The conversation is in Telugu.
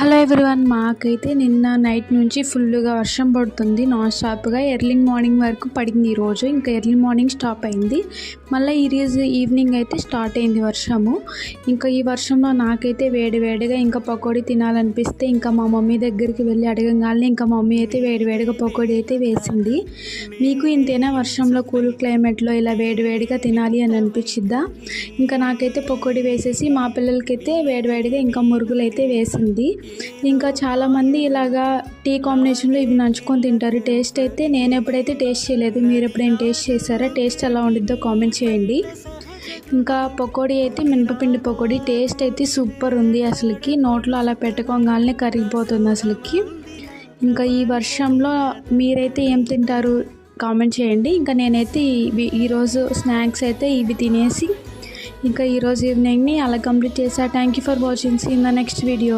హలో ఎవ్రీవన్ మాకైతే నిన్న నైట్ నుంచి ఫుల్గా వర్షం పడుతుంది. నాన్ స్టాప్గా ఎర్లీ మార్నింగ్ వరకు పడింది ఈరోజు ఇంకా ఎర్లీ మార్నింగ్ స్టాప్ అయింది. మళ్ళీ ఈరోజు ఈవినింగ్ అయితే స్టార్ట్ అయింది వర్షము. ఇంకా ఈ వర్షంలో నాకైతే వేడి వేడిగా ఇంకా పకోడీ తినాలనిపిస్తే ఇంకా మా మమ్మీ దగ్గరికి వెళ్ళి అడగంగానే ఇంకా మమ్మీ అయితే వేడి వేడిగా పకోడీ అయితే వేసింది. మీకు ఇంతేనా వర్షంలో కూల్ క్లైమేట్లో ఇలా వేడి వేడిగా తినాలి అని అనిపించిద్దా? ఇంకా నాకైతే పకోడీ వేసేసి మా పిల్లలకైతే వేడి వేడిగా ఇంకా మురుగులు అయితే వేసింది. ఇంకా చాలామంది ఇలాగా టీ కాంబినేషన్లో ఇవి నంచుకొని తింటారు. టేస్ట్ అయితే నేను ఎప్పుడైతే టేస్ట్ చేయలేదు మీరు ఎప్పుడైనా టేస్ట్ చేశారా? టేస్ట్ ఎలా ఉండిద్దో కామెంట్ చేయండి. ఇంకా పకోడీ అయితే మినపపిండి పకోడీ టేస్ట్ అయితే సూపర్ ఉంది అసలుకి. నోట్లో అలా పెట్టుకోగానే కరిగిపోతుంది అసలుకి. ఇంకా ఈ వర్షంలో మీరైతే ఏం తింటారు కామెంట్ చేయండి. ఇంకా నేనైతే ఇవి ఈరోజు స్నాక్స్ అయితే ఇవి తినేసి ఇంకా ఈరోజు ఈవినింగ్ని అలా కంప్లీట్ చేశా thank you for watching. See in the next video